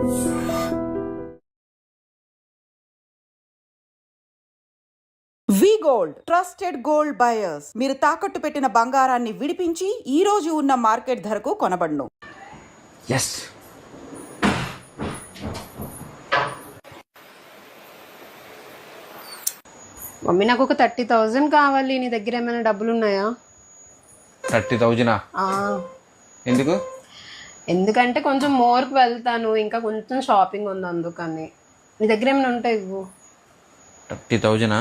V gold trusted gold buyers. మీరు తాకట్టు పెట్టిన బంగారాన్ని విడిపించి ఈ రోజు ఉన్న మార్కెట్ ధరకు కొనబడును. ఎస్ మమ్మీ నాకు ఒక థర్టీ థౌజండ్ కావాలి. నీ దగ్గర ఏమైనా డబ్బులు ఉన్నాయా థర్టీ థౌజండా? ఆ, ఎందుకు? ఎందుకంటే కొంచెం మోర్కి వెళ్తాను. ఇంకా కొంచెం షాపింగ్ ఉంది అందుకని. నీ దగ్గర ఏమైనా ఉంటాయి ఇవ్వు? థర్టీ థౌజండా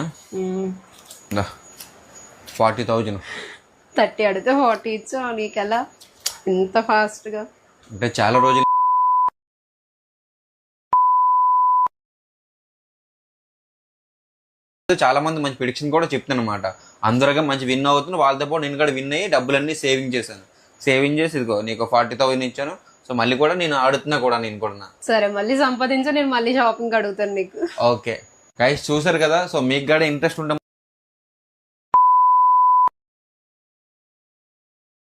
ఫార్టీ థౌజండ్ థర్టీ అడిగితే ఫార్టీ ఇచ్చా. నీకెలా? ఇంత ఫాస్ట్గా అంటే చాలా రోజులు చాలా మంది మంచి ప్రిడిక్షన్ కూడా చెప్తాను అనమాట అందరుగా మంచి విన్ అవుతుంది. వాళ్ళతో పాటు నేను కూడా విన్ అయ్యి డబ్బులన్నీ సేవింగ్ చేశాను. సేవింగ్ చేసి ఇదిగో నీకు ఫార్టీ థౌసండ్ ఇచ్చాను. సో మళ్ళీ కూడా నేను ఆడుతున్నా కూడా నేను కూడా. సరే మళ్ళీ సంపాదించా నేను మళ్ళీ షాపింగ్ అడుగుతాను నీకు. ఓకే. గైస్ చూసారు కదా? సో మీకు కూడా ఇంట్రెస్ట్ ఉంటే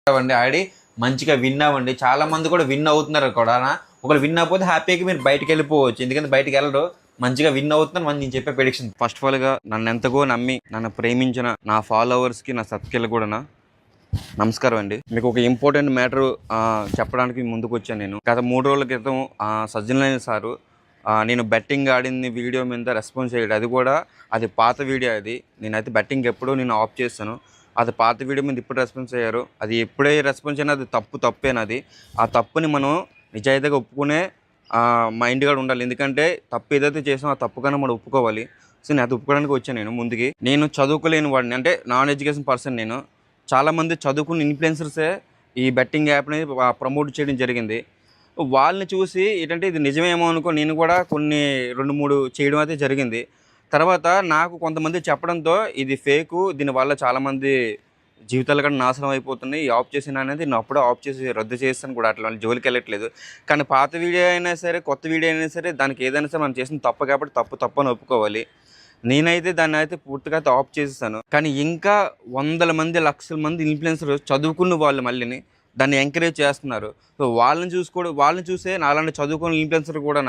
అవ్వండి ఆడి. మంచిగా విన్ అవ్వండి చాలా మంది కూడా విన్ అవుతున్నారు కూడా. ఒకరు విన్ అవ్వకపోతే హ్యాపీగా మీరు బయటకు వెళ్ళిపోవచ్చు. ఎందుకంటే బయటకు వెళ్ళరు. మంచిగా విన్ అవుతున్నారు మంచి నేను చెప్పే ప్రెడిక్షన్ ఫస్ట్ ఆఫ్ ఆల్గా నన్ను ఎంతగో నమ్మి నన్ను ప్రేమించిన నా ఫాలోవర్స్కి నా సబ్స్క్రైబ్ కూడా నమస్కారం అండి. మీకు ఒక ఇంపార్టెంట్ మ్యాటర్ చెప్పడానికి ముందుకు వచ్చాను నేను. గత మూడు రోజుల క్రితం సజ్జనలైన సారు నేను బెట్టింగ్ ఆడింది వీడియో మీద రెస్పాన్స్ చేయడం అది కూడా అది పాత వీడియో అది. నేనైతే బెట్టింగ్ ఎప్పుడూ నేను ఆఫ్ చేస్తాను. అది పాత వీడియో మీద ఇప్పుడు రెస్పాన్స్ అయ్యారు. అది ఎప్పుడే రెస్పాన్స్ అయినా అది తప్పు తప్పేనది ఆ తప్పుని మనం నిజాయితీగా ఒప్పుకునే మైండ్ కూడా ఉండాలి. ఎందుకంటే తప్పు ఏదైతే చేసామో ఆ తప్పు కన్నా మనం ఒప్పుకోవాలి. సో నేను అది ఒప్పుకోవడానికి వచ్చాను నేను ముందుకి. నేను చదువుకోలేని వాడిని. అంటే నాన్ ఎడ్యుకేషన్ పర్సన్ నేను. చాలామంది చదువుకున్న ఇన్ఫ్లుయెన్సర్సే ఈ బెట్టింగ్ యాప్ని ప్రమోట్ చేయడం జరిగింది. వాళ్ళని చూసి ఏంటంటే ఇది నిజమేమో అనుకో నేను కూడా కొన్ని రెండు మూడు చేయడం అయితే జరిగింది. తర్వాత నాకు కొంతమంది చెప్పడంతో ఇది ఫేకు దీనివల్ల చాలామంది జీవితాలు కూడా నాశనం అయిపోతున్నాయి ఈ ఆఫ్ చేసిన అనేది నేను అప్పుడే ఆఫ్ చేసి రద్దు చేస్తాను కూడా అట్లా జోలికి వెళ్ళట్లేదు. కానీ పాత వీడియో అయినా సరే కొత్త వీడియో అయినా సరే దానికి ఏదైనా సరే మనం చేసిన తప్పు కాబట్టి తప్పు తప్పు అని ఒప్పుకోవాలి. నేనైతే దాన్ని అయితే పూర్తిగా అయితే ఆఫ్ చేసేసాను. కానీ ఇంకా వందల మంది లక్షల మంది ఇన్ఫ్లుయెన్సర్ చదువుకున్న వాళ్ళు మళ్ళీని దాన్ని ఎంకరేజ్ చేస్తున్నారు. సో వాళ్ళని చూసుకోవడం వాళ్ళని చూసే నాలాంటి చదువుకున్న ఇన్ఫ్లుయెన్సర్ కూడా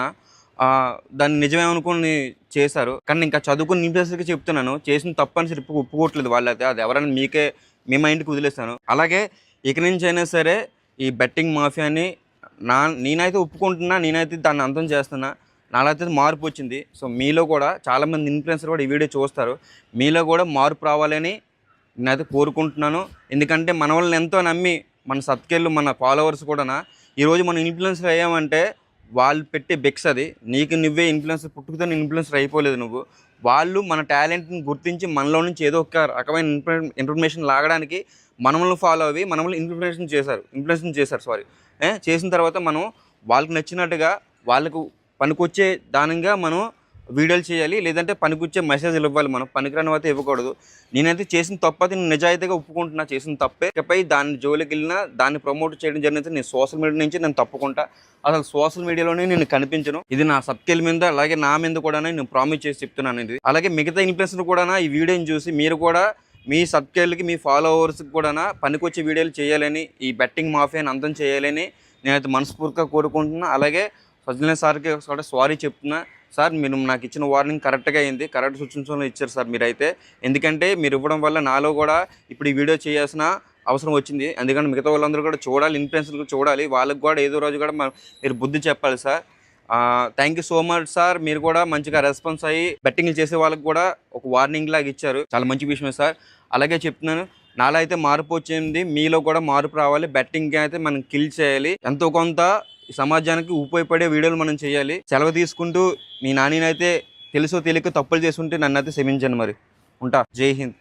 దాన్ని నిజమేమనుకుని చేశారు. కానీ ఇంకా చదువుకున్న ఇన్ఫ్లుయెన్సర్కి చెప్తున్నాను చేసిన తప్పని ఒప్పుకోవట్లేదు ఒప్పుకోవట్లేదు వాళ్ళైతే. అది ఎవరైనా మీకే మీ మైండ్కి వదిలేస్తాను అలాగే ఇక నుంచి అయినా సరే ఈ బెట్టింగ్ మాఫియాని నా నేనైతే ఒప్పుకుంటున్నా నేనైతే దాన్ని అంతం చేస్తున్నా. నాలైతే మార్పు వచ్చింది. సో మీలో కూడా చాలామంది ఇన్ఫ్లుయెన్సర్ కూడా ఈ వీడియో చూస్తారు. మీలో కూడా మార్పు రావాలని నేనైతే కోరుకుంటున్నాను. ఎందుకంటే మన వాళ్ళని ఎంతో నమ్మి మన సత్కెళ్ళు మన ఫాలోవర్స్ కూడా ఈరోజు మనం ఇన్ఫ్లుయెన్సర్ అయ్యామంటే వాళ్ళు పెట్టే బెక్స్ అది. నీకు నువ్వే ఇన్ఫ్లుయెన్సర్ పుట్టుకతో ఇన్ఫ్లుయెన్సర్ అయిపోలేదు నువ్వు. వాళ్ళు మన టాలెంట్ని గుర్తించి మనలో నుంచి ఏదో ఒక రకమైన ఇన్ఫర్మేషన్ లాగడానికి మనల్ని ఫాలో అవి మనల్ని ఇన్ఫర్మేషన్ చేశారు. ఇన్ఫ్లుయెన్షన్ చేశారు సారీ. చేసిన తర్వాత మనం వాళ్ళకి నచ్చినట్టుగా వాళ్ళకు పనికొచ్చే దానంగా మనం వీడియోలు చేయాలి లేదంటే పనికొచ్చే మెసేజ్లు ఇవ్వాలి మనం. పనికిరాని అయితే ఇవ్వకూడదు. నేనైతే చేసిన తప్పు అయితే నేను నిజాయితీగా ఒప్పుకుంటున్నా చేసిన తప్పే. ఇకపై దాన్ని జోలికి వెళ్ళినా దాన్ని ప్రమోట్ చేయడం జరిగితే నేను సోషల్ మీడియా నుంచి నేను తప్పుకుంటా. అసలు సోషల్ మీడియాలోనే నేను కనిపించను. ఇది నా సబ్స్కేల్ మీద అలాగే నా మీద కూడా నేను ప్రామిస్ చేసి చెప్తున్నాను ఇది. అలాగే మిగతా ఇన్ఫ్లుయెన్సర్ కూడా ఈ వీడియోని చూసి మీరు కూడా మీ సబ్స్కేల్కి మీ ఫాలోవర్స్కి కూడా పనికొచ్చే వీడియోలు చేయాలని ఈ బెట్టింగ్ మాఫియాని అంతం చేయాలని నేనైతే మనస్ఫూర్తిగా కోరుకుంటున్నా. అలాగే సజ్జన సార్కి కూడా సారీ చెప్తున్నా. సార్ మీరు నాకు ఇచ్చిన వార్నింగ్ కరెక్ట్గా అయింది. కరెక్ట్ సూచించడం ఇచ్చారు సార్ మీరైతే. ఎందుకంటే మీరు ఇవ్వడం వల్ల నాలో కూడా ఇప్పుడు ఈ వీడియో చేయాల్సిన అవసరం వచ్చింది. ఎందుకంటే మిగతా వాళ్ళందరూ కూడా చూడాలి ఇన్ఫ్లుయెన్సర్లు చూడాలి. వాళ్ళకి కూడా ఏదో రోజు కూడా మనం మీరు బుద్ధి చెప్పాలి sir. Thank you so much sir. మీరు కూడా మంచిగా రెస్పాన్స్ అయ్యి బెట్టింగ్లు చేసే వాళ్ళకి కూడా ఒక వార్నింగ్ లాగా ఇచ్చారు. చాలా మంచి విషయమే సార్. అలాగే చెప్తున్నాను నాలో అయితే మార్పు వచ్చింది. మీలో కూడా మార్పు రావాలి. బెట్టింగ్ అయితే మనం కిల్ చేయాలి. ఎంతో కొంత సమాజానికి ఉపయోగపడే వీడియోలు మనం చేయాలి. సెలవు తీసుకుంటూ మీ నానినైతే తెలుసో తెలియక తప్పులు చేస్తుంటే నన్ను అయితే క్షమించండి మరి. ఉంటా. జై హింద్.